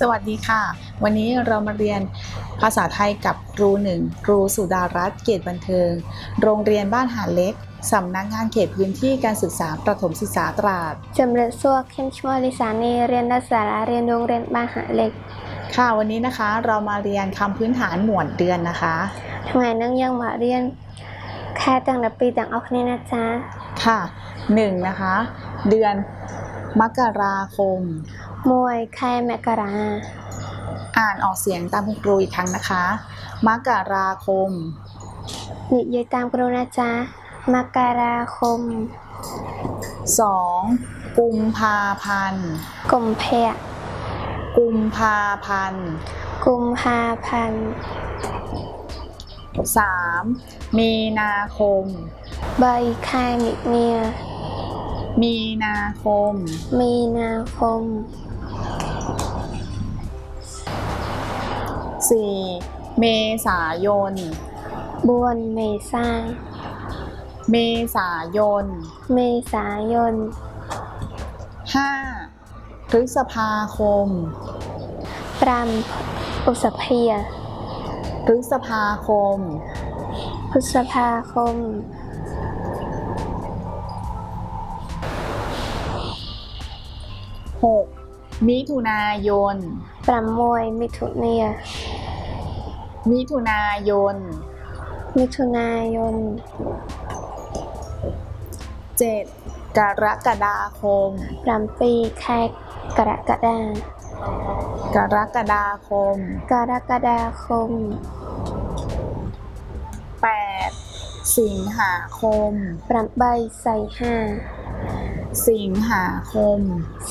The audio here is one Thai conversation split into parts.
สวัสดีค่ะ วันนี้เรามาเรียนภาษาไทยกับครูหนึ่งครูสุดารัตน์เกตบันเทิง โรงเรียนบ้านหาเล็ก สำนักงงานเขตพื้นที่การศึกษาประถมศึกษาตราดจำเริญสวกเข้มชั่วลิสานีเรียนนัศึกษาเรียนโรงเรียนบ้านหาเล็ก ค่ะวันนี้นะคะเรามาเรียนคำพื้นฐานหมวดเดือนนะคะทำไมนังยังมาเรียน แค่ตั้งแต่ปีตั้งเอาคะแนนนะจ๊ะค่ะหนึ่งนะคะ เดือนมกราคม มวยแค่แมกรา อ่านออกเสียงตามคุณครูอีกครั้งนะคะ มกราคม หยิบยตามครูนะจ๊ะ มกราคม 2. กุมภาพันธ์กุมเพะกุมภาพันธ์ กุมภาพันธ์ 3. มีนาคม ใบไข้มิเนีย มีนาคม มีนาคม 14 เมษายน บวนเมษาเมษายน เมษายน 5 พฤษภาคม ปรามอุสเพียพฤษภาคม พฤษภาคมหกมิถุนายน ประมวยมิถุเนีย มิถุนายน มิถุนายน เจ็ดกรกฎาคมรำปีแคกรกฎากรกฎาคม กรกฎาคม แปดสิงหาคม ประใบใส่ห้า สิงหาคม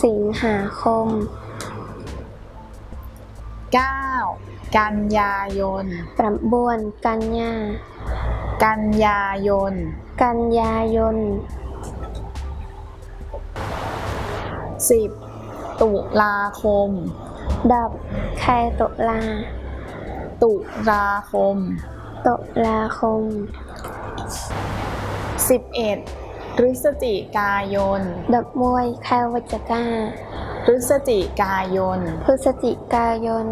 สิงหาคมเก้า กันยายน ประบวนกันยากันยายน กันยายนสิบตุลาคม ดับใครตุลา ตุลาคม ตุลาคมสิบเอ็ดพฤศจิกายน ดับมวยใครวัจกาพฤศจิกายน พฤศจิกายน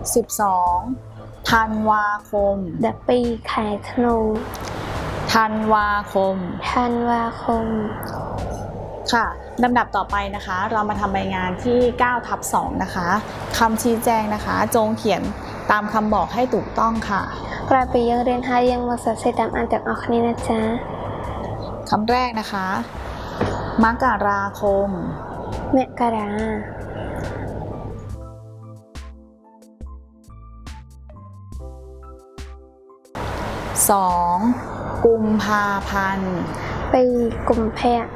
12ธันวาคม The ปีไข่ธนูธันวาคม ธันวาคม ค่ะลำดับต่อไปนะคะ เรามาทำใบงานที่9ทับ2นะคะคำชี้แจงนะคะ จงเขียนตามคำบอกให้ถูกต้องค่ะ กรไปยังเรียนหายังมาสัตว์ใส่ตามอันจากออกนี้นะจ๊ะคำแรกนะคะ มกราคม เมกรา 2. กุมภาพันธ์ ไปกุมแพทย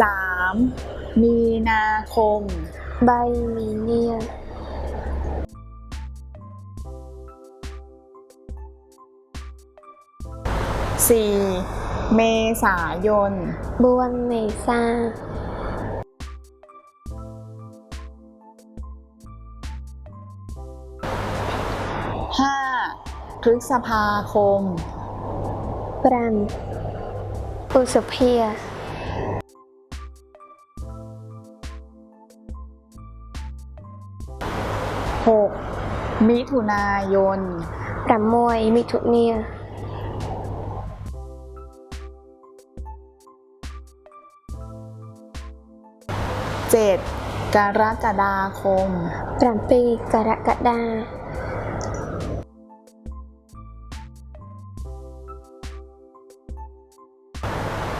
สามมีนาคม ใบมีเนียสี่เมษายน บวนเมษา ฤษภาคม brand disappear หกมิถุนายน ประมวยมิถุเนียเจ็ดกรกฎาคมแปรปีกรกฎาคม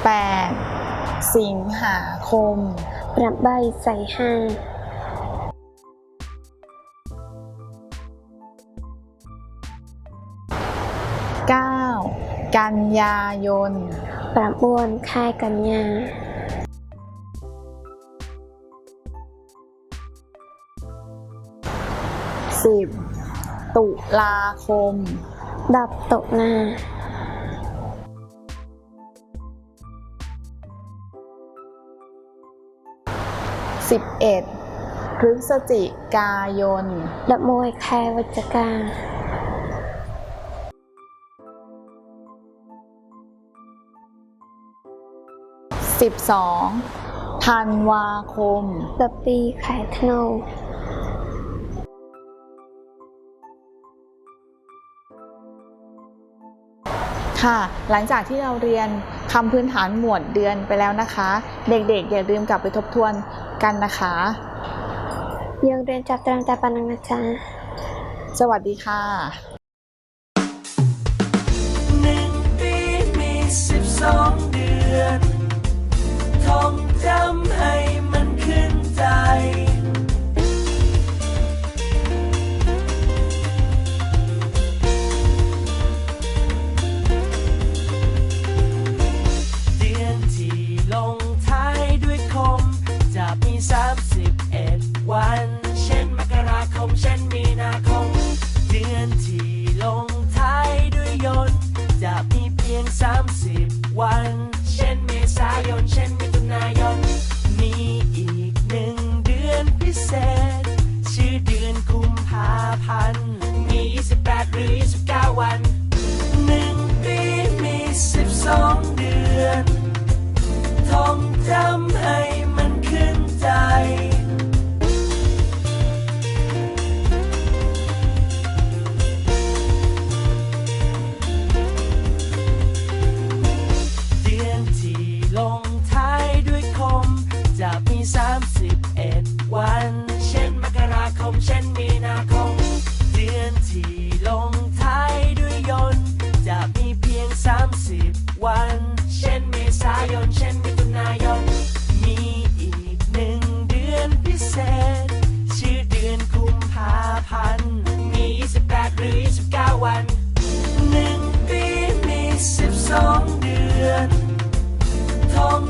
8 สิงหาคม รับใบใส่ห้าเก้ากันยายน ประมวลค่ายกันยาสิบตุลาคม ดับตกนา 11 พฤศจิกายนละโมยแครวัจกาสิบสองธันวาคมตปีไข่ธนูค่ะ หลังจากที่เราเรียน คำพื้นฐานหมวดเดือนไปแล้วนะคะ เด็กๆ อย่าลืมกลับไปทบทวนกันนะคะยังเรียนจับตรางตาปันนังนะจ๊ะ สวัสดีค่ะ มีเพีย วัน เช่นเมษายน เช่นมิถุนายน มีอีกหนึ่งเดือนพิเศษ ชื่อเดือนกุมภาพันธ์ มี 28 หรือ 29 วัน หนึ่งปีมี 12 เดือนท่อง